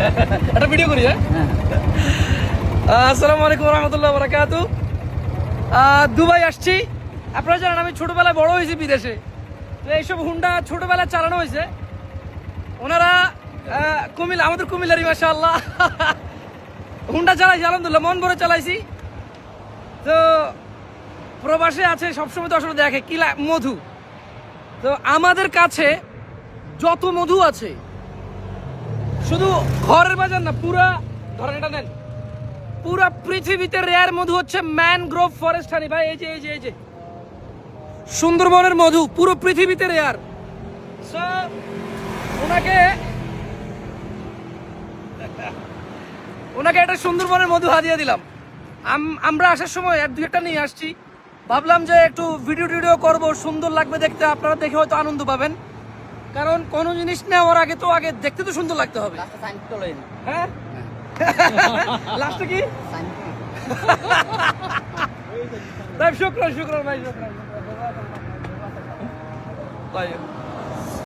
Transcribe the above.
একটা ভিডিও করি হ্যাঁ? আহ, আসসালামু আলাইকুম রহমতুল্লাহ বরাকাতু দুবাই আসছি। আপনারা জানেন আমি ছোটবেলায় বড় হয়েছি বিদেশে। তো এইসব হুন্ডা ছোটবেলায় চালানো হয়েছে। ওনারা কুমিল্লা আমাদের কুমিল্লারই মাসা আল্লাহ হুন্ডা চালাইছি আলহামদুলিল্লাহ মন ভরে চালাইছি। তো প্রবাসে আছে সবসময় তো আসলে দেখে কি লা- মধু। তো আমাদের কাছে যত মধু আছে শুধু ঘরের বাজার না, পুরা, ধরেন এটা নেন, পুরা পৃথিবীতে রেয়ার মধু হচ্ছে ম্যানগ্রোভ ফরেস্ট হানি ভাই, এই যে এই যে এই যে। সুন্দরবনের মধু, পুরো পৃথিবীতে রেয়ার ওনাকে ওনাকে একটা সুন্দরবনের মধু হাদিয়ে দিলাম। আমরা আসার সময় এক, দুই একটা নিয়ে আসছি। ভাবলাম যে একটু ভিডিও টিডিও করব, সুন্দর লাগবে দেখতে, আপনারা দেখে হয়তো আনন্দ পাবেন। কারণ কোনো জিনিস নেওয়ার আগে তো আগে দেখতে তো সুন্দর লাগতে হবে হ্যাঁ লাস্টে কি طيب شكرا شكرا ভাই شكرا طيب